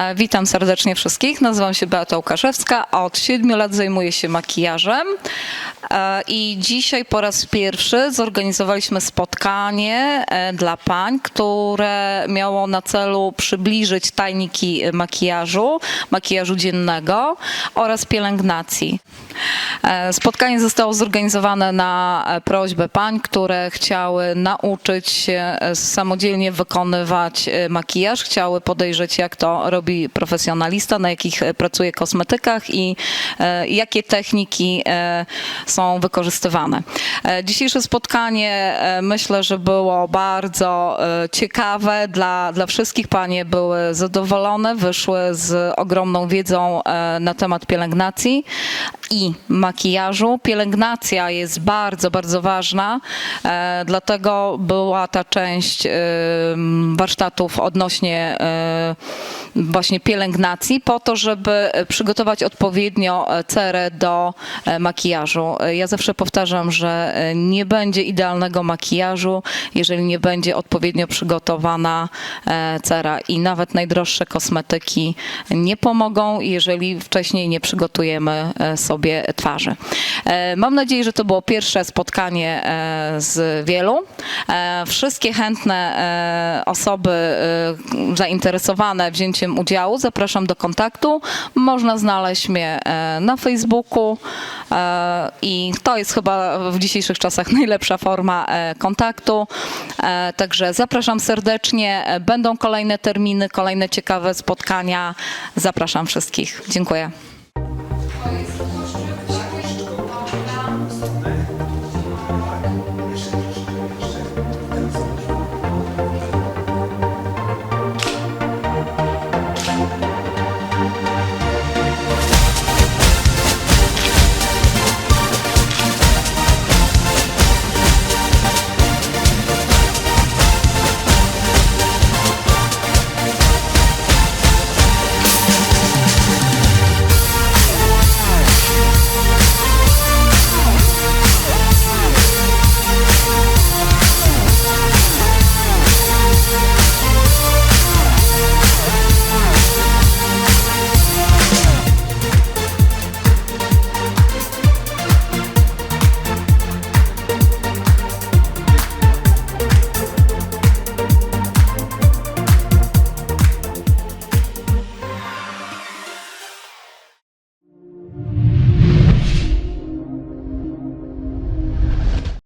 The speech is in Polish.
E, Witam serdecznie wszystkich. Nazywam się Beata Łukaszewska, od siedmiu lat zajmuję się makijażem. E, I dzisiaj po raz pierwszy zorganizowaliśmy spotkanie e, dla pań, które miało na celu przybliżyć tajniki makijażu, makijażu dziennego oraz pielęgnacji. Spotkanie zostało zorganizowane na prośbę pań, które chciały nauczyć się samodzielnie wykonywać makijaż, chciały podejrzeć, jak to robi profesjonalista, na jakich e, pracuje kosmetykach i e, jakie techniki e, są wykorzystywane. Dzisiejsze spotkanie myślę, że było bardzo ciekawe dla, dla wszystkich. Panie były zadowolone, wyszły z ogromną wiedzą na temat pielęgnacji i makijażu. Pielęgnacja jest bardzo, bardzo ważna, dlatego była ta część warsztatów odnośnie właśnie pielęgnacji po to, żeby przygotować odpowiednio e, cerę do e, makijażu. E, Ja zawsze powtarzam, że e, nie będzie idealnego makijażu, jeżeli nie będzie odpowiednio przygotowana e, cera i nawet najdroższe kosmetyki nie pomogą, jeżeli wcześniej nie przygotujemy e, sobie twarzy. E, Mam nadzieję, że to było pierwsze spotkanie e, z wielu. E, Wszystkie chętne e, osoby e, zainteresowane wzięciem udziału zapraszam do kontaktu. Można znaleźć mnie e, na Facebooku e, i to jest chyba w dzisiejszych czasach najlepsza forma e, kontaktu. Także zapraszam serdecznie. Będą kolejne terminy, kolejne ciekawe spotkania. Zapraszam wszystkich. Dziękuję.